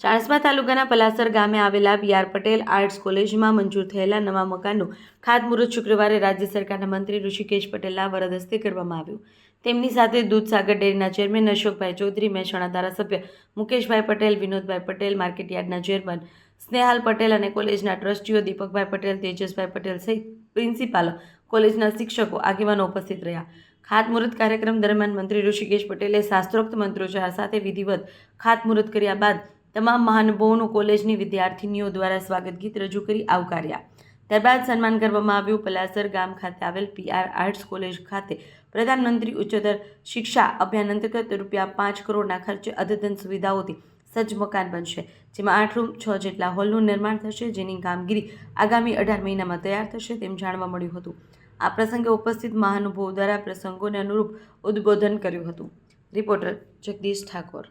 ચાણસ્મા તાલુકાના પલાસર ગામે આવેલા બી પટેલ આર્ટ્સ કોલેજમાં મંજૂર થયેલા નવા મકાનનું ખાતમુહૂર્ત શુક્રવારે રાજ્ય સરકારના મંત્રી ઋષિકેશ પટેલના વરદ હસ્તે કરવામાં આવ્યું. તેમની સાથે દૂધસાગર ડેરીના ચેરમેન અશોકભાઈ ચૌધરી, મહેસાણા ધારાસભ્ય મુકેશભાઈ પટેલ, વિનોદભાઈ પટેલ માર્કેટયાર્ડના ચેરમેન સ્નેહાલ પટેલ અને કોલેજના ટ્રસ્ટીઓ દીપકભાઈ પટેલ, તેજસભાઈ પટેલ સહિત પ્રિન્સિપાલ કોલેજના શિક્ષકો આગેવાનો ઉપસ્થિત રહ્યા. ખાતમુહૂર્ત કાર્યક્રમ દરમિયાન મંત્રી ઋષિકેશ પટેલે શાસ્ત્રોક્ત મંત્રોચ્ચાર સાથે વિધિવત ખાતમુહૂર્ત કર્યા બાદ તમામ મહાનુભાવોનું કોલેજની વિદ્યાર્થીનીઓ દ્વારા સ્વાગત ગીત રજૂ કરી આવકાર્યા. ત્યારબાદ સન્માન કરવામાં આવ્યું પલાસર ગામ ખાતે આવેલ પીઆર આર્ટ્સ કોલેજ ખાતે પ્રધાનમંત્રી ઉચ્ચતર શિક્ષા અભિયાન અંતર્ગત રૂપિયા પાંચ કરોડના ખર્ચે અદ્યતન સુવિધાઓથી સજ્જ મકાન બનશે, જેમાં આઠ રૂમ, છ જેટલા હોલનું નિર્માણ થશે, જેની કામગીરી આગામી અઢાર મહિનામાં તૈયાર થશે તેમ જાણવા મળ્યું હતું. આ પ્રસંગે ઉપસ્થિત મહાનુભાવો દ્વારા પ્રસંગોને અનુરૂપ ઉદ્બોધન કર્યું હતું. રિપોર્ટર જગદીશ ઠાકોર.